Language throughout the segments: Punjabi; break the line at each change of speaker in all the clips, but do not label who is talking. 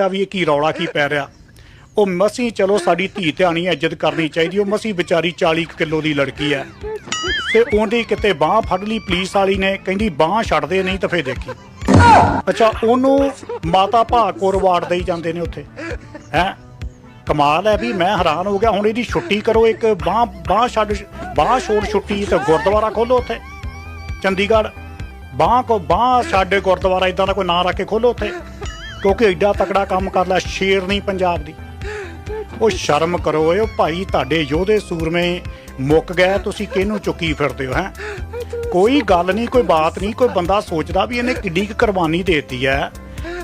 ਆ ਵੀ ਇਹ ਕੀ ਰੌਲਾ ਕੀ ਪੈ ਰਿਹਾ? ਉਹ ਮਸੀਂ, ਚਲੋ ਸਾਡੀ ਧੀ ਧਿਆਣੀ ਇੱਜ਼ਤ ਕਰਨੀ ਚਾਹੀਦੀ ਉਹ ਮਸੀਂ ਵਿਚਾਰੀ 40 ਕਿਲੋ ਦੀ ਲੜਕੀ ਹੈ। ਤੇ ਉਹਦੀ ਕਿਤੇ ਬਾਹ ਫੜ ਲਈ ਪੁਲਿਸ ਵਾਲੀ ਨੇ, ਕਹਿੰਦੀ ਬਾਹ ਛੱਡਦੇ ਨਹੀਂ ਤਾਂ ਫੇਰ ਦੇਖੀ। ਅੱਛਾ, ਉਹਨੂੰ ਮਾਤਾ ਭਾਗਕੌਰ ਵਾਰਡ ਦੇਈ ਜਾਂਦੇ ਨੇ ਉੱਥੇ। ਹੈ? ਕਮਾਲ ਹੈ ਵੀ ਮੈਂ ਹੈਰਾਨ ਹੋ ਗਿਆ, ਹੁਣ ਇਹਦੀ ਛੁੱਟੀ ਕਰੋ, ਇੱਕ ਬਾਹ ਬਾਹ ਛੱਡ, ਬਾਹ ਛੋੜ ਛੁੱਟੀ ਤੇ ਗੁਰਦੁਆਰਾ ਖੋਲੋ ਉੱਥੇ। ਚੰਡੀਗੜ੍ਹ। ਬਾਹ ਕੋ, ਬਾਹ ਛੱਡ ਗੁਰਦੁਆਰਾ ਇਦਾਂ ਦਾ ਕੋਈ ਨਾਂ ਰੱਖ ਕੇ ਖੋਲੋ ਉੱਥੇ। ਕਿਉਂਕਿ ਐਡਾ ਤਕੜਾ ਕੰਮ ਕਰ ਲਿਆ ਸ਼ੇਰ ਨਹੀਂ ਪੰਜਾਬ ਦੀ। ਉਹ ਸ਼ਰਮ ਕਰੋ ਓਏ ਭਾਈ ਤੁਹਾਡੇ ਯੋਧੇ ਸੂਰਮੇ ਮੁੱਕ ਗਏ, ਤੁਸੀਂ ਕਿਹਨੂੰ ਚੁੱਕੀ ਫਿਰਦੇ ਹੋ, ਹੈ? ਕੋਈ ਗੱਲ ਨਹੀਂ, ਕੋਈ ਬਾਤ ਨਹੀਂ, ਕੋਈ ਬੰਦਾ ਸੋਚਦਾ ਵੀ ਇਹਨੇ ਕਿੱਡੀ ਕੁ ਕੁਰਬਾਨੀ ਦੇਤੀ ਹੈ।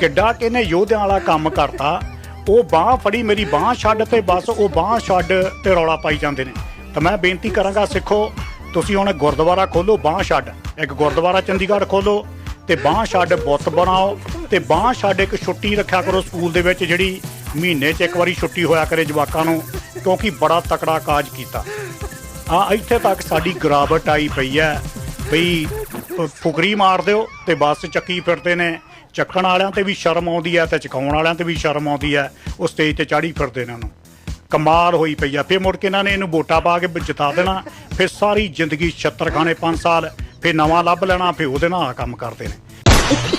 ਕਿੱਡਾ ਕਿ ਇਹਨੇ ਯੋਧਿਆਂ ਵਾਲਾ ਕੰਮ ਕਰਤਾ। ਉਹ ਬਾਹ ਫੜੀ, ਮੇਰੀ ਬਾਹ ਛੱਡ ਤੇ ਬਸ ਉਹ ਬਾਹ ਛੱਡ ਤੇ ਰੌਲਾ ਪਾਈ ਜਾਂਦੇ ਨੇ। ਤਾਂ ਮੈਂ ਬੇਨਤੀ ਕਰਾਂਗਾ, ਸਿੱਖੋ, ਤੁਸੀਂ ਹੁਣ ਗੁਰਦੁਆਰਾ ਖੋਲੋ, ਬਾਹ ਛੱਡ। ਇੱਕ ਗੁਰਦੁਆਰਾ ਚੰਡੀਗੜ੍ਹ ਖੋਲੋ ਤੇ ਬਾਹ ਛੱਡ ਬੁੱਤ ਬਣਾਓ। ਤੇ ਬਾਹ ਛੱਡ ਇੱਕ ਛੁੱਟੀ ਰੱਖਿਆ ਕਰੋ ਸਕੂਲ ਦੇ ਵਿੱਚ, ਜਿਹੜੀ ਮਹੀਨੇ 'ਚ ਇੱਕ ਵਾਰੀ ਛੁੱਟੀ ਹੋਇਆ ਕਰੇ ਜਵਾਕਾਂ ਨੂੰ, ਕਿਉਂਕਿ ਬੜਾ ਤਕੜਾ ਕਾਜ ਕੀਤਾ। ਆ ਇੱਥੇ ਤੱਕ ਸਾਡੀ ਗਰਾਵਟ ਆਈ ਪਈ ਹੈ ਬਈ ਫੁਕਰੀ ਮਾਰ ਦਿਓ ਤੇ ਬੱਸ ਚੱਕੀ ਫਿਰਦੇ ਨੇ। ਚੱਕਣ ਵਾਲਿਆਂ ਤੇ ਵੀ ਸ਼ਰਮ ਆਉਂਦੀ ਹੈ ਤੇ ਚਕਾਉਣ ਵਾਲਿਆਂ ਤੇ ਵੀ ਸ਼ਰਮ ਆਉਂਦੀ ਹੈ, ਉਹ ਸਟੇਜ ਤੇ ਚਾੜੀ ਫਿਰਦੇ ਨੇ ਉਹਨੂੰ। ਕਮਾਲ ਹੋਈ ਪਈ ਆ। ਫਿਰ ਮੁੜ ਕੇ ਇਹਨਾਂ ਨੇ ਇਹਨੂੰ ਵੋਟਾਂ ਪਾ ਕੇ ਜਿਤਾ ਦੇਣਾ, ਫਿਰ ਸਾਰੀ ਜ਼ਿੰਦਗੀ ਛੱਤਰ ਖਾਣੇ 5 ਸਾਲ, ਫਿਰ ਨਵਾਂ ਲੱਭ ਲੈਣਾ, ਫਿਰ ਉਹਦੇ ਨਾਲ ਆਹ ਕੰਮ ਕਰਦੇ ਨੇ।